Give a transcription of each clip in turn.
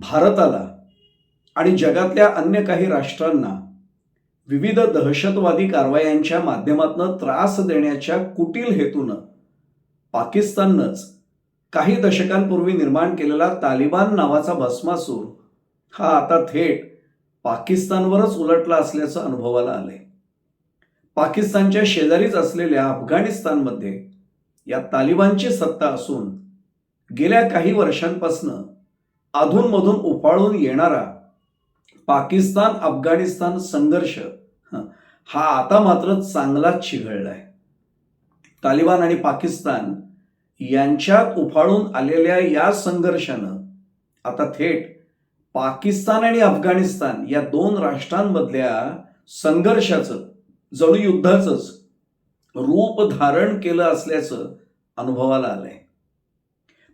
भारताला आणि जगातल्या अन्य काही राष्ट्रांना विविध दहशतवादी कारवायांच्या माध्यमातून त्रास देण्याच्या कुटील हेतूनं पाकिस्ताननंच काही दशकांपूर्वी निर्माण केलेला तालिबान नावाचा भस्मासूर हा आता थेट पाकिस्तानवरच उलटला असल्याचं अनुभवाला आलंय. पाकिस्तानच्या शेजारीच असलेल्या अफगाणिस्तानमध्ये या तालिबानची सत्ता असून गेल्या काही वर्षांपासनं अधूनमधून उफाळून येणारा पाकिस्तान अफगाणिस्तान संघर्ष हा आता मात्र चांगलाच चिघळलाय. तालिबान आणि पाकिस्तान यांच्यात उफाळून आलेल्या या संघर्षानं आता थेट पाकिस्तान आणि अफगाणिस्तान या दोन राष्ट्रांमधल्या संघर्षाचं जणू युद्धाचंच रूप धारण केलं असल्याचं अनुभवाला आलंय.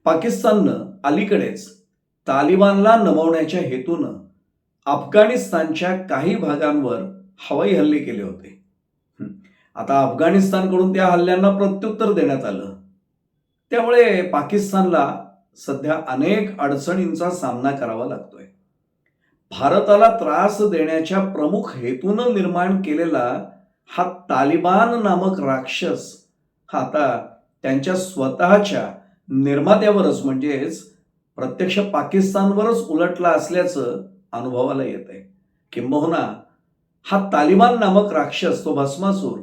पाकिस्ताननं अलीकडेच तालिबानला नमवण्याच्या हेतूनं अफगाणिस्तानच्या काही भागांवर हवाई हल्ले केले होते. आता अफगाणिस्तानकडून त्या हल्ल्यांना प्रत्युत्तर देण्यात आलं. त्यामुळे पाकिस्तानला सध्या अनेक अडचणींचा सामना करावा लागतोय. भारताला त्रास देण्याच्या प्रमुख हेतूनं निर्माण केलेला हा तालिबान नामक राक्षस हा आता त्यांच्या स्वतःच्या निर्मात्यावरच म्हणजेच प्रत्यक्ष पाकिस्तानवरच उलटला असल्याचं अनुभवाला येत आहे किंबहुना हा तालिबान नामक राक्षस तो भस्मासूर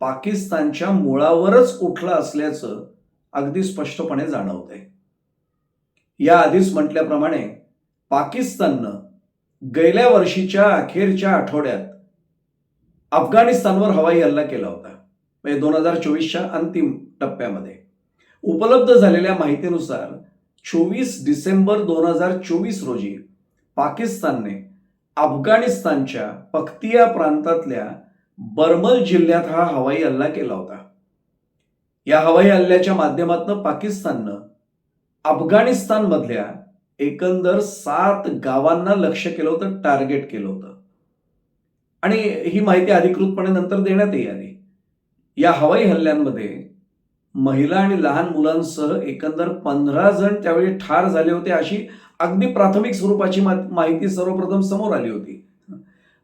पाकिस्तानच्या मुळावरच उठला असल्याचं अगदी स्पष्टपणे जाणवत आहे या आधीच म्हटल्याप्रमाणे पाकिस्ताननं गेल्या वर्षीच्या अखेरच्या आठवड्यात अफगाणिस्तानवर हवाई हल्ला केला होता म्हणजे दोन हजार चोवीसच्या अंतिम टप्प्यामध्ये. उपलब्ध झालेल्या माहितीनुसार चोवीस डिसेंबर दोन हजार चोवीस रोजी पाकिस्तानने अफगाणिस्तानच्या पख्तिया प्रांतातल्या बर्मल जिल्ह्यात हा हवाई हल्ला केला होता. या हवाई हल्ल्याच्या माध्यमातून पाकिस्ताननं अफगाणिस्तानमधल्या एकंदर सात गावांना लक्ष केलं होतं टार्गेट केलं होतं. आणि ही माहिती अधिकृतपणे नंतर देण्यातही आली. या हवाई हल्ल्यांमध्ये महिला आणि लहान मुलांसह एकंदर पंधरा जण त्यावेळी ठार झाले होते अशी अगदी प्राथमिक स्वरूपाची माहिती सर्वप्रथम समोर आली होती.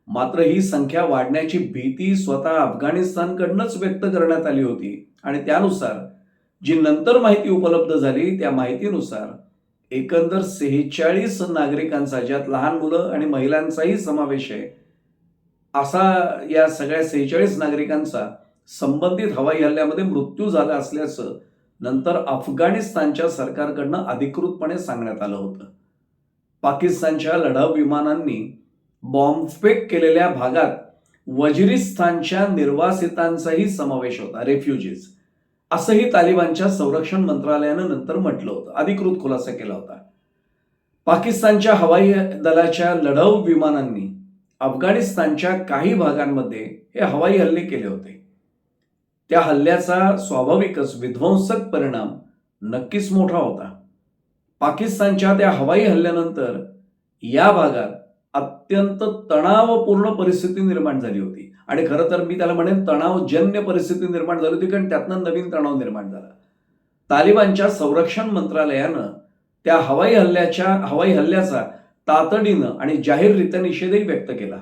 मात्र ही संख्या वाढण्याची भीती स्वतः अफगाणिस्तानकडनंच व्यक्त करण्यात आली होती. आणि त्यानुसार जी नंतर माहिती उपलब्ध झाली त्या माहितीनुसार एकंदर सेहेचाळीस नागरिकांचा ज्यात लहान मुलं आणि महिलांचाही समावेश आहे असा या सगळ्या सेहेचाळीस नागरिकांचा संबंधित हवाई हल्ल्यामध्ये मृत्यू झाला असल्याचं नंतर अफगाणिस्तानच्या सरकारकडनं अधिकृतपणे सांगण्यात आलं होतं. पाकिस्तानच्या लढाऊ विमानांनी बॉम्बफेक केलेल्या भागात वजिरिस्तानच्या निर्वासितांचाही समावेश होता रेफ्युजीज. असंही तालिबानच्या संरक्षण मंत्रालयानं नंतर म्हटलं होतं अधिकृत खुलासा केला होता. पाकिस्तानच्या हवाई दलाच्या लढाऊ विमानांनी अफगाणिस्तानच्या काही भागांमध्ये हे हवाई हल्ले केले होते. त्या हल्ल्याचा स्वाभाविकच विध्वंसक परिणाम नक्कीच मोठा होता. पाकिस्तानच्या त्या हवाई हल्ल्यानंतर या भागात अत्यंत तणावपूर्ण परिस्थिती निर्माण झाली होती. आणि खरं तर मी त्याला म्हणेन तणावजन्य परिस्थिती निर्माण झाली होती कारण त्यातनं नवीन तणाव निर्माण झाला. तालिबानच्या संरक्षण मंत्रालयानं त्या हवाई हल्ल्याच्या हवाई हल्ल्याचा तातडीनं आणि जाहीररित्या निषेधही व्यक्त केला.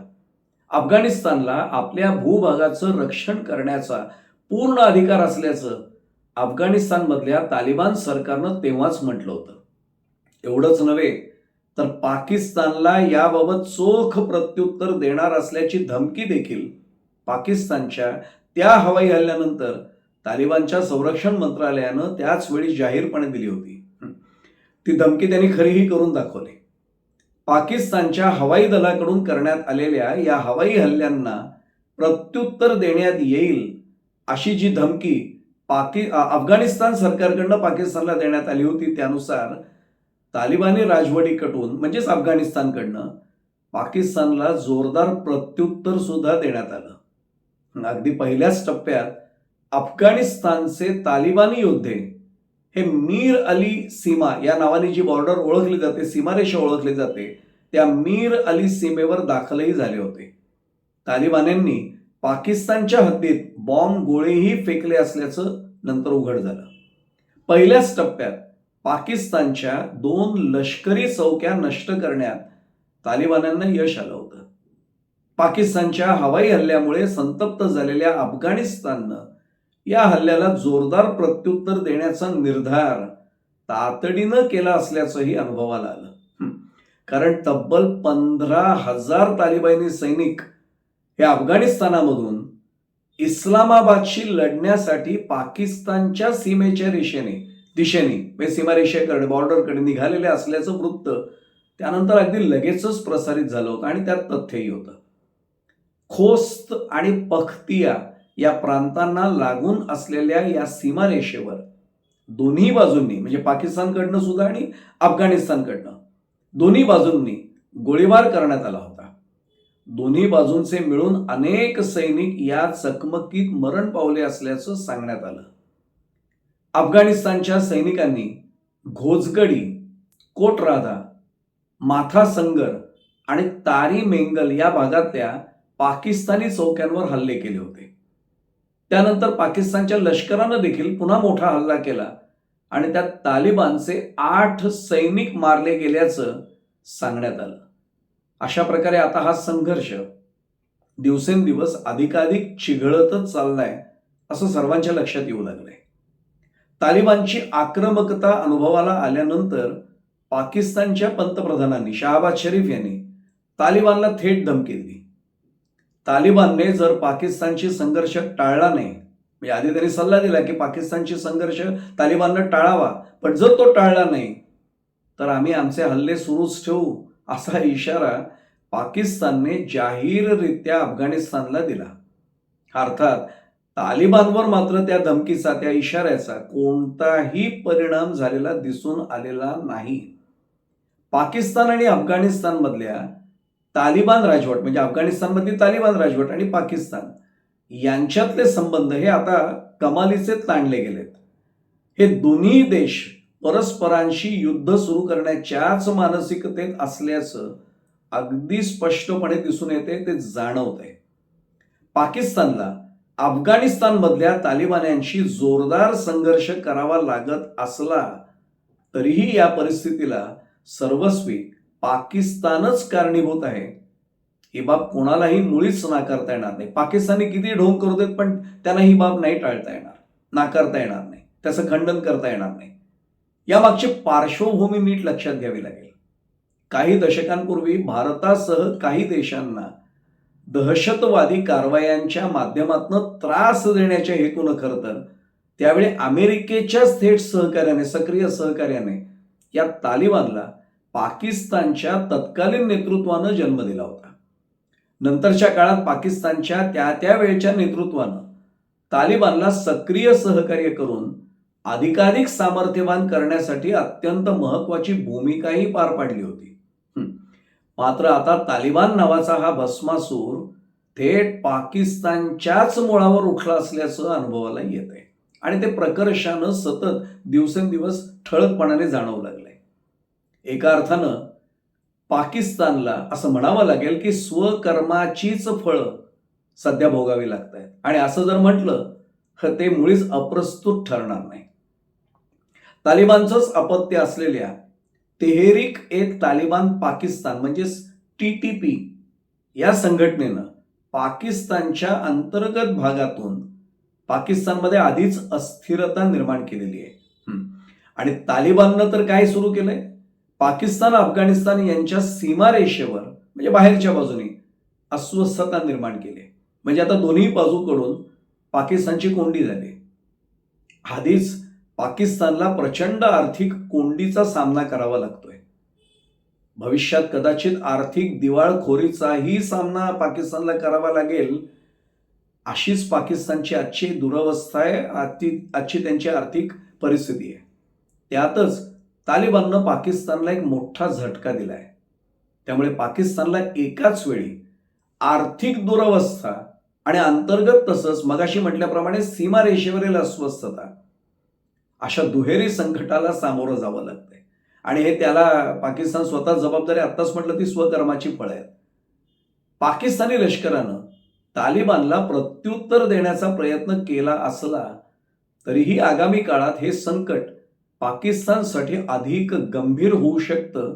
अफगाणिस्तानला आपल्या भूभागाचं रक्षण करण्याचा पूर्ण अधिकार असल्याचं अफगाणिस्तानमधल्या तालिबान सरकारनं तेव्हाच म्हटलं होतं. एवढंच नव्हे तर पाकिस्तानला याबाबत चोख प्रत्युत्तर देणार असल्याची धमकी देखील पाकिस्तानच्या त्या हवाई हल्ल्यानंतर तालिबानच्या संरक्षण मंत्रालयानं त्याच वेळी जाहीरपणे दिली होती. ती धमकी त्यांनी खरीही करून दाखवली. पाकिस्तानच्या हवाई दलाकडून करण्यात आलेल्या या हवाई हल्ल्यांना प्रत्युत्तर देण्यात येईल अशी जी धमकी पाकि अफगाणिस्तान सरकारकडनं पाकिस्तानला देण्यात आली होती त्यानुसार तालिबानी राजवटी कटून म्हणजेच अफगाणिस्तानकडनं पाकिस्तानला जोरदार प्रत्युत्तर सुद्धा देण्यात आलं. अगदी पहिल्याच टप्प्यात अफगाणिस्तानचे तालिबानी योद्धे हे मीर अली सीमा या नावाने जी बॉर्डर ओळखली जाते सीमारेषा ओळखली जाते त्या मीर अली सीमेवर दाखलही झाले होते. तालिबान्यांनी पाकिस्तानच्या हद्दीत बॉम्ब गोळेही फेकले असल्याचं नंतर उघड झालं. पहिल्याच टप्प्यात पाकिस्तानच्या दोन लष्करी चौक्या नष्ट करण्यात तालिबान्यांना यश आलं होतं. पाकिस्तानच्या हवाई हल्ल्यामुळे संतप्त झालेल्या अफगाणिस्ताननं या हल्ल्याला जोरदार प्रत्युत्तर देण्याचा निर्धार तातडीनं केला असल्याचंही अनुभवाला आलं. कारण तब्बल पंधरा हजार तालिबानी सैनिक हे अफगाणिस्तानामधून इस्लामाबादशी लढण्यासाठी पाकिस्तानच्या सीमेच्या रेषेने दिशेने म्हणजे सीमारेषेकडे बॉर्डरकडे निघालेले असल्याचं वृत्त त्यानंतर अगदी लगेचच प्रसारित झालं होतं आणि त्यात तथ्यही होतं. खोस्त आणि पख्तिया या प्रांतांना लागून असलेल्या या सीमारेषेवर दोन्ही बाजूंनी म्हणजे पाकिस्तानकडनं सुद्धा आणि अफगाणिस्तानकडनं दोन्ही बाजूंनी गोळीबार करण्यात आला होता. दोन्ही बाजूंचे मिळून अनेक सैनिक या चकमकीत मरण पावले असल्याचं सांगण्यात आलं. अफगाणिस्तानच्या सैनिकांनी घोजगडी कोटराधा माथा संगर आणि तारी मेंगल या भागातल्या पाकिस्तानी चौक्यांवर हल्ले केले होते. त्यानंतर पाकिस्तानच्या लष्करानं देखील पुन्हा मोठा हल्ला केला आणि त्यात तालिबानचे आठ सैनिक मारले गेल्याचं सांगण्यात आलं. अशा प्रकारे आता हा संघर्ष दिवसेंदिवस अधिकाधिक चिघळतच चाललाय असं सर्वांच्या लक्षात येऊ लागलंय. तालिबानची आक्रमकता अनुभवाला आल्यानंतर पाकिस्तानच्या पंतप्रधानांनी शहाबाज शरीफ यांनी तालिबानला थेट धमकी दिली. तालिबानने जर पाकिस्तानशी संघर्ष टाळला नाही म्हणजे आधी त्यांनी सल्ला दिला की पाकिस्तानशी संघर्ष तालिबाननं टाळावा पण जर तो टाळला नाही तर आम्ही आमचे हल्ले सुरूच ठेवू. असा इशारा पाकिस्तानने जाहीररित्या अफगाणिस्तानला दिला. अर्थात तालिबानवर मात्र त्या धमकीचा त्या इशाऱ्याचा कोणताही परिणाम झालेला दिसून आलेला नाही. पाकिस्तान आणि अफगाणिस्तानमधल्या तालिबान राजवट म्हणजे अफगाणिस्तानमधली तालिबान राजवट आणि पाकिस्तान यांच्यातले संबंध हे आता कमालीचे ताणले गेलेत. हे दोन्ही देश परस्परांशी युद्ध सुरू करण्याच्याच मानसिकतेत असल्याचं अगदी स्पष्टपणे दिसून येते ते जाणवत आहे पाकिस्तानला अफगाणिस्तानमधल्या तालिबान्यांशी जोरदार संघर्ष करावा लागत असला तरीही या परिस्थितीला सर्वस्वी पाकिस्तानच कारणीभूत आहे. ही बाब कोणालाही मुळीच नाकारता येणार नाही. पाकिस्तानी किती ढोंग करू देत पण त्यांना ही बाब नाही टाळता येणार नाकारता येणार नाही. त्याचं खंडन करता येणार नाही. यामागची पार्श्वभूमी नीट लक्षात घ्यावी लागेल. काही दशकांपूर्वी भारतासह काही देशांना दहशतवादी कारवायांच्या माध्यमातून त्रास देण्याच्या हेतूनं खरं तर त्यावेळी अमेरिकेच्याच थेट सहकार्याने सक्रिय सहकार्याने या तालिबानला पाकिस्तानच्या तत्कालीन नेतृत्वानं जन्म दिला होता. नंतरच्या काळात पाकिस्तानच्या त्या त्या वेळच्या नेतृत्वानं तालिबानला सक्रिय सहकार्य करून अधिकाधिक सामर्थ्यवान करण्यासाठी अत्यंत महत्वाची भूमिकाही पार पाडली होती. मात्र आता तालिबान नावाचा हा भस्मासूर थेट पाकिस्तानच्याच मुळावर उठला असल्याचं अनुभवाला येत आहे आणि ते प्रकर्षानं सतत दिवसेंदिवस ठळकपणाने जाणवू लागलंय. एका अर्थानं पाकिस्तानला असं म्हणावं लागेल की स्वकर्माचीच फळं सध्या भोगावी लागत आहेत आणि असं जर म्हटलं तर ते मुळीच अप्रस्तुत ठरणार नाही. तालिबानचंच अपत्य असलेल्या तेहेरिक ए तालिबान पाकिस्तान म्हणजेच टी टी पी या संघटनेनं पाकिस्तानच्या अंतर्गत भागातून पाकिस्तानमध्ये आधीच अस्थिरता निर्माण केलेली आहे. आणि तालिबाननं तर काय सुरू केलंय? पाकिस्तान अफगाणिस्तान यांच्या सीमारेषेवर म्हणजे बाहेरच्या बाजूने अस्वस्थता निर्माण केली आहे. म्हणजे आता दोन्ही बाजूकडून पाकिस्तानची कोंडी झाली आधीच पाकिस्तानला प्रचंड आर्थिक कोंडीचा सामना करावा लागतोय. भविष्यात कदाचित आर्थिक दिवाळखोरीचाही सामना पाकिस्तानला करावा लागेल. अशीच पाकिस्तानची आजची दुरवस्था आहे आजची आजची त्यांची आर्थिक परिस्थिती आहे. त्यातच तालिबाननं पाकिस्तानला एक मोठा झटका दिलाय. त्यामुळे पाकिस्तानला एकाच वेळी आर्थिक दुरवस्था आणि अंतर्गत तसंच मगाशी म्हटल्याप्रमाणे सीमारेषेवरील अस्वस्थता अशा दुहेरी संकटाला सामोरं जावं लागतंय. आणि हे त्याला पाकिस्तान स्वतः जबाबदारी आत्ताच म्हटलं ती स्वकर्माची फळ आहेत. पाकिस्तानी लष्करानं तालिबानला प्रत्युत्तर देण्याचा प्रयत्न केला असला तरीही आगामी काळात हे संकट पाकिस्तानसाठी अधिक गंभीर होऊ शकतं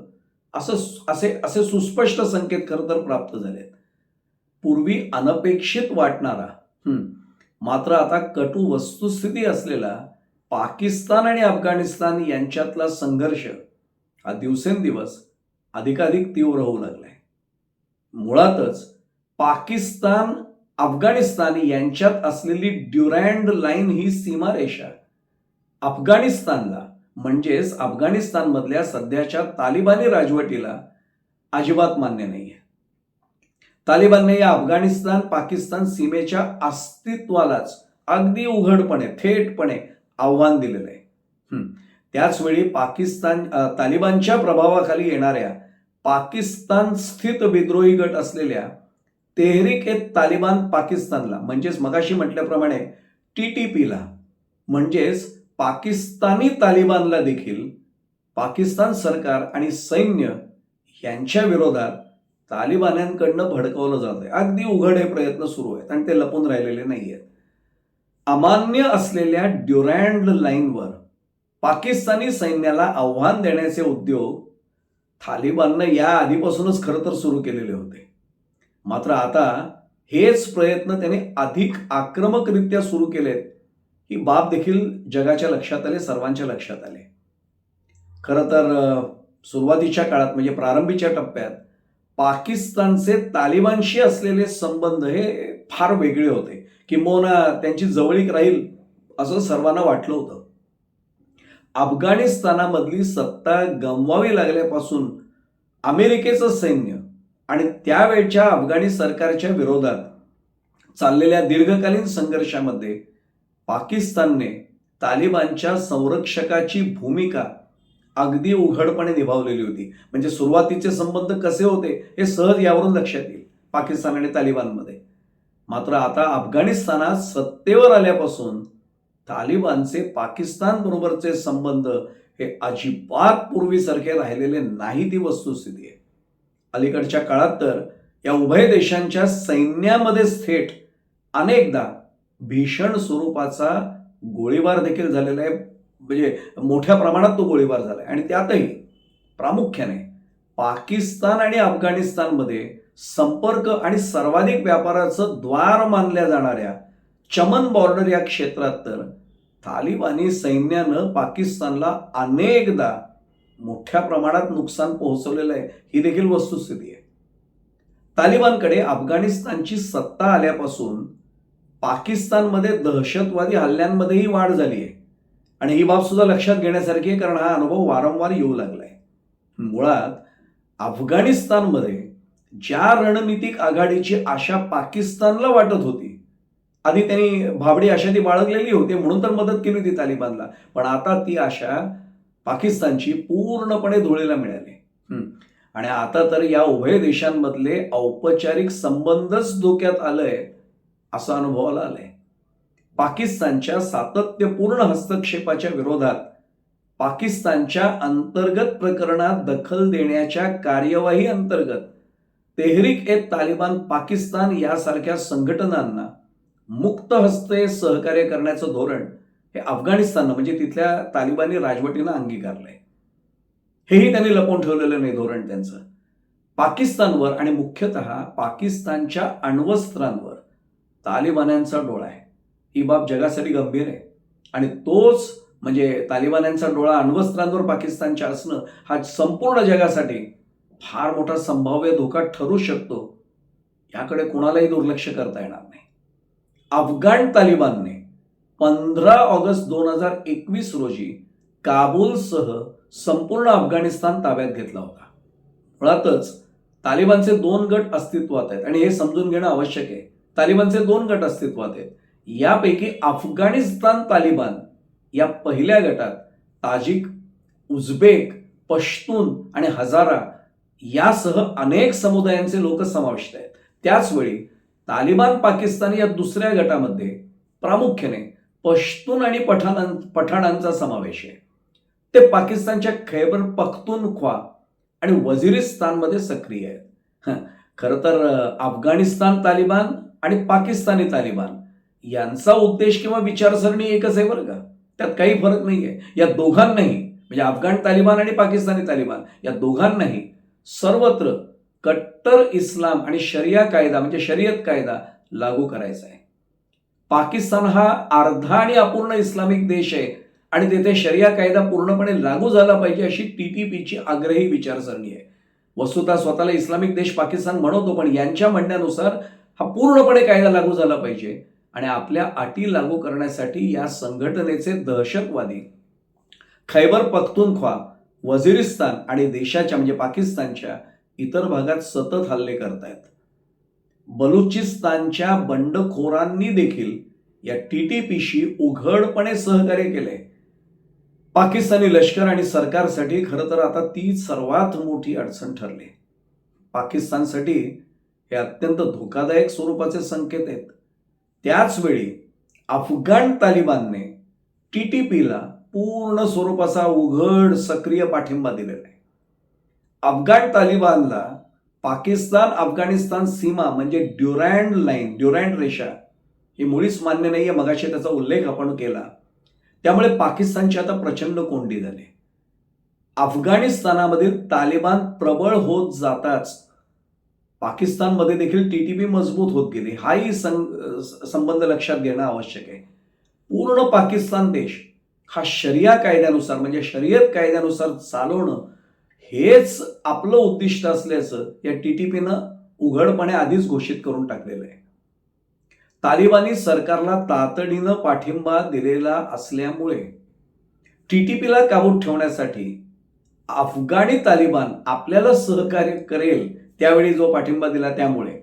असं असे असे सुस्पष्ट संकेत खरं तर प्राप्त झालेत. पूर्वी अनपेक्षित वाटणारा मात्र आता कटू वस्तुस्थिती असलेला पाकिस्तान आणि अफगाणिस्तान यांच्यातला संघर्ष हा दिवसेंदिवस अधिकाधिक तीव्र होऊ लागलाय. मुळातच पाकिस्तान अफगाणिस्तान यांच्यात असलेली ड्युरँड लाईन ही सीमारेषा अफगाणिस्तानला म्हणजेच अफगाणिस्तानमधल्या सध्याच्या तालिबानी राजवटीला अजिबात मान्य नाहीये. तालिबानने या अफगाणिस्तान पाकिस्तान सीमेच्या अस्तित्वालाच अगदी उघडपणे थेटपणे आव्हान दिलेलं आहे. त्याचवेळी पाकिस्तान तालिबानच्या प्रभावाखाली येणाऱ्या पाकिस्तान स्थित विद्रोही गट असलेल्या तेहरीक ए तालिबान पाकिस्तानला म्हणजेच मगाशी म्हटल्याप्रमाणे टी टी पीला म्हणजेच पाकिस्तानी तालिबानला देखील पाकिस्तान सरकार आणि सैन्य यांच्या विरोधात तालिबान्यांकडनं भडकवलं जात आहे अगदी उघड हे प्रयत्न सुरू आहेत आणि ते लपून राहिलेले नाही आहेत अमान्य असलेल्या ड्युरँड लाईनवर पाकिस्तानी सैन्याला आव्हान देण्याचे उद्योग थालिबाननं या आधीपासूनच खरं तर सुरू केलेले होते. मात्र आता हेच प्रयत्न त्याने अधिक आक्रमकरित्या सुरू केलेत ही बाब देखील जगाच्या लक्षात आले सर्वांच्या लक्षात आले. खरं तर सुरुवातीच्या काळात म्हणजे प्रारंभीच्या टप्प्यात पाकिस्तानचे तालिबानशी असलेले संबंध हे फार वेगळे होते. किंबहुना त्यांची जवळीक राहील असं सर्वांना वाटलं होतं. अफगाणिस्तानामधली सत्ता गमवावी लागल्यापासून अमेरिकेचं सैन्य आणि त्यावेळच्या अफगाणी सरकारच्या विरोधात चाललेल्या दीर्घकालीन संघर्षामध्ये पाकिस्तानने तालिबानच्या संरक्षकाची भूमिका अगदी उघडपणे निभावलेली होती. म्हणजे सुरुवातीचे संबंध कसे होते हे सहज यावरून लक्षात येईल. पाकिस्तान आणि तालिबानमध्ये. मात्र आता अफगाणिस्तानात सत्तेवर आल्यापासून तालिबानचे पाकिस्तान बरोबरचे संबंध हे अजिबात पूर्वीसारखे राहिलेले नाही ती वस्तुस्थिती आहे. अलीकडच्या काळात तर या उभय देशांच्या सैन्यामध्येच थेट अनेकदा भीषण स्वरूपाचा गोळीबार देखील झालेला आहे. म्हणजे मोठ्या प्रमाणात तो गोळीबार झाला आहे आणि त्यातही प्रामुख्याने पाकिस्तान आणि अफगाणिस्तानमध्ये संपर्क आणि सर्वाधिक व्यापाराचं द्वार मानल्या जाणाऱ्या चमन बॉर्डर या क्षेत्रात तर तालिबानी सैन्यानं पाकिस्तानला अनेकदा मोठ्या प्रमाणात नुकसान पोहोचवलेलं आहे. ही देखील वस्तुस्थिती आहे. तालिबानकडे अफगाणिस्तानची सत्ता आल्यापासून पाकिस्तानमध्ये दहशतवादी हल्ल्यांमध्येही वाढ झाली आहे. आणि ही बाब सुद्धा लक्षात घेण्यासारखी आहे कारण हा अनुभव वारंवार येऊ लागलाय. मुळात अफगाणिस्तानमध्ये ज्या रणनीतिक आघाडीची आशा पाकिस्तानला वाटत होती आधी त्यांनी भाबडी आशा ती बाळगलेली होती म्हणून तर मदत केली होती तालिबानला. पण आता ती आशा पाकिस्तानची पूर्णपणे धुळेला मिळाली. आणि आता तर या उभय देशांमधले औपचारिक संबंधच धोक्यात आलंय असं अनुभवाला आलंय. पाकिस्तानच्या सातत्यपूर्ण हस्तक्षेपाच्या विरोधात पाकिस्तानच्या अंतर्गत प्रकरणात दखल देण्याच्या कार्यवाही अंतर्गत तेहरिक ए तालिबान पाकिस्तान यासारख्या संघटनांना मुक्त हस्ते सहकार्य करण्याचं धोरण हे अफगाणिस्ताननं म्हणजे तिथल्या तालिबानी राजवटीनं अंगीकारलंय. हेही त्यांनी लपवून ठेवलेलं नाही धोरण त्यांचं. पाकिस्तानवर आणि मुख्यतः पाकिस्तानच्या अण्वस्त्रांवर तालिबान्यांचा डोळा आहे. ही बाब जगासाठी गंभीर आहे. आणि तोच म्हणजे तालिबान्यांचा डोळा अण्वस्त्रांवर पाकिस्तानच्या असणं हा संपूर्ण जगासाठी फार मोठा संभाव्य धोका ठरू शकतो याकडे कुणालाही दुर्लक्ष करता येणार नाही. अफगाण तालिबानने पंधरा ऑगस्ट दोन हजार एकवीस रोजी काबूलसह संपूर्ण अफगाणिस्तान ताब्यात घेतला होता. मुळातच तालिबानचे दोन गट अस्तित्वात आहेत आणि हे समजून घेणं आवश्यक आहे. तालिबानचे दोन गट अस्तित्वात आहेत. यापैकी अफगाणिस्तान तालिबान या पहिल्या गटात ताजिक उझबेक पश्तून आणि हजारा यासह अनेक समुदायांचे लोक समाविष्ट आहेत. त्याचवेळी तालिबान पाकिस्तान या दुसऱ्या गटामध्ये प्रामुख्याने पश्तून आणि पठाणां पठाणांचा समावेश आहे. ते पाकिस्तानच्या खैबर पख्तूनख्वा आणि वजिरिस्तानमध्ये सक्रिय आहेत. खरं तर अफगाणिस्तान तालिबान आणि पाकिस्तानी तालिबान यांचा उद्देश किंवा विचारसरणी एकच आहे बरं का? त्यात काही फरक नाही आहे या दोघांनाही म्हणजे अफगाण तालिबान आणि पाकिस्तानी तालिबान या दोघांनाही सर्वत्र कट्टर इस्लाम आणि शरिया कायदा म्हणजे शर्यत कायदा लागू करायचा आहे. पाकिस्तान हा अर्धा आणि अपूर्ण इस्लामिक देश आहे आणि तेथे शरिया कायदा पूर्णपणे लागू झाला पाहिजे अशी टीटीपीची आग्रही विचारसरणी आहे. वस्तुतः स्वतःला इस्लामिक देश पाकिस्तान म्हणवतो पण यांच्या म्हणण्यानुसार हा पूर्णपणे कायदा लागू झाला पाहिजे आणि आपल्या अटी लागू करण्यासाठी या संघटनेचे दहशतवादी खैबर पख्तूनख्वा वझिरिस्तान आणि देशाच्या म्हणजे पाकिस्तानच्या इतर भागात सतत हल्ले करतायत. बलुचिस्तानच्या बंडखोरांनी देखील या टीटीपीशी उघडपणे सहकार्य केले. पाकिस्तानी लष्कर आणि सरकारसाठी खरं तर आता ती सर्वात मोठी अडचण ठरली. पाकिस्तानसाठी हे अत्यंत धोकादायक स्वरूपाचे संकेत आहेत. त्याच वेळी अफगाण तालिबानने टीटीपीला पूर्ण स्वरूपाचा उघड सक्रिय पाठिंबा दिलेला आहे. अफगाण तालिबानला पाकिस्तान अफगाणिस्तान सीमा म्हणजे ड्युरँड लाईन ड्युरँड रेषा ही मुळीच मान्य नाहीये मगाशी त्याचा उल्लेख आपण केला. त्यामुळे पाकिस्तानची आता प्रचंड कोंडी झाली. अफगाणिस्तानामधील तालिबान प्रबळ होत जाताच पाकिस्तानमध्ये देखील टीटीपी मजबूत होत गेली. हाही सं- संबंध लक्षात घेणं आवश्यक आहे. पूर्ण पाकिस्तान देश हा शरिया कायद्यानुसार म्हणजे शर्यत कायद्यानुसार चालवणं हेच आपलं उद्दिष्ट असल्याचं या टीटीपीनं उघडपणे आधीच घोषित करून टाकलेलं आहे. तालिबानी सरकारला तातडीनं पाठिंबा दिलेला असल्यामुळे टीटीपीला काबूत ठेवण्यासाठी अफगाणी तालिबान आपल्याला सहकार्य करेल त्यावेळी जो पाठिंबा दिला त्यामुळे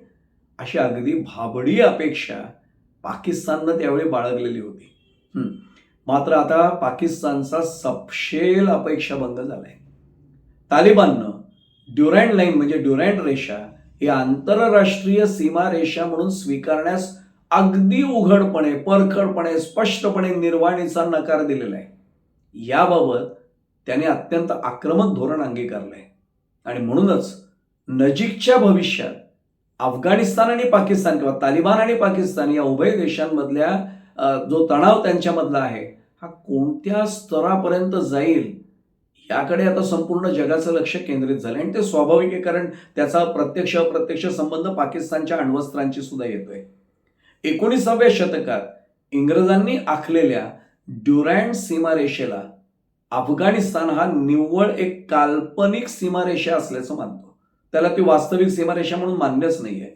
अशी अगदी भाबडी अपेक्षा पाकिस्ताननं त्यावेळी बाळगलेली होती. मात्र आता पाकिस्तानचा सपशेल अपेक्षाभंग झालाय. तालिबाननं ड्युरँड लाईन म्हणजे ड्युरँड रेषा ही आंतरराष्ट्रीय सीमा रेषा म्हणून स्वीकारण्यास अगदी उघडपणे परखडपणे स्पष्टपणे निर्वाणीचा नकार दिलेला आहे याबाबत त्याने अत्यंत आक्रमक धोरण अंगीकारलंय. आणि म्हणूनच नजीकच्या भविष्यात अफगाणिस्तान आणि पाकिस्तान किंवा तालिबान आणि पाकिस्तान या उभय देशांमधल्या जो तणाव त्यांच्यामधला आहे हा कोणत्या स्तरापर्यंत जाईल याकडे आता संपूर्ण जगाचं लक्ष केंद्रित झालं आणि ते स्वाभाविक आहे कारण त्याचा प्रत्यक्ष अप्रत्यक्ष संबंध पाकिस्तानच्या अण्वस्त्रांची सुद्धा येतोय. एकोणीसाव्या शतकात इंग्रजांनी आखलेल्या ड्युरँड सीमारेषेला अफगाणिस्तान हा निव्वळ एक काल्पनिक सीमारेषा असल्याचं मानतो. त्याला ती वास्तविक सीमारेषा म्हणून मान्यच नाही आहे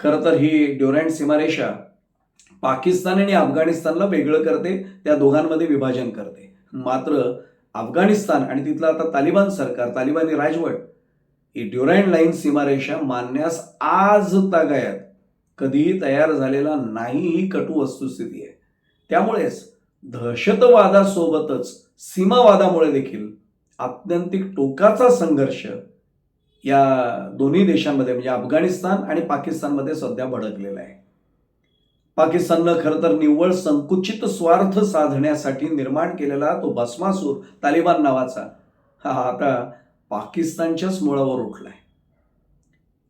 खरं तर ही ड्युरँड सीमारेषा पाकिस्तान आणि अफगाणिस्तानला वेगळं करते त्या दोघांमध्ये विभाजन करते. मात्र अफगाणिस्तान आणि तिथलं आता तालिबान सरकार तालिबानी राजवट ही ड्युरँड लाईन सीमारेषा मानण्यास आज तागायत. कधीही तयार झालेला नाही ही कटू वस्तुस्थिती आहे. त्यामुळेच दहशतवादासोबतच सीमावादामुळे देखील आत्यंतिक टोकाचा संघर्ष या दोन्ही देशांमध्ये म्हणजे अफगाणिस्तान आणि पाकिस्तानमध्ये सध्या भडकलेला आहे. पाकिस्ताननं खरं तर निव्वळ संकुचित स्वार्थ साधण्यासाठी निर्माण केलेला तो भस्मासूर तालिबान नावाचा. हा आता पाकिस्तानच्याच मुळावर उठलाय.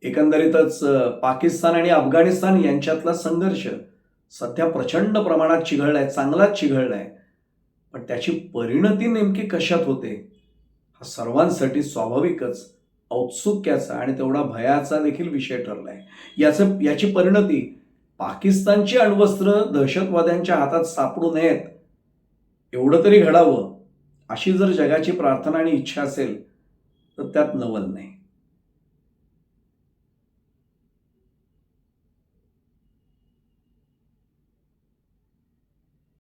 एकंदरीतच पाकिस्तान आणि अफगाणिस्तान यांच्यातला संघर्ष सध्या प्रचंड प्रमाणात चिघळलाय चांगलाच चिघळलाय. पण त्याची परिणती नेमकी कशात होते? हा सर्वांसाठी स्वाभाविकच औत्सुक्याचा आणि तेवढा भयाचा देखील विषय ठरलाय. याचं याची परिणती पाकिस्तानची अण्वस्त्र दहशतवाद्यांच्या हातात सापडू नयेत. एवढं तरी घडावं अशी जर जगाची प्रार्थना आणि इच्छा असेल तर त्यात नवल नाही.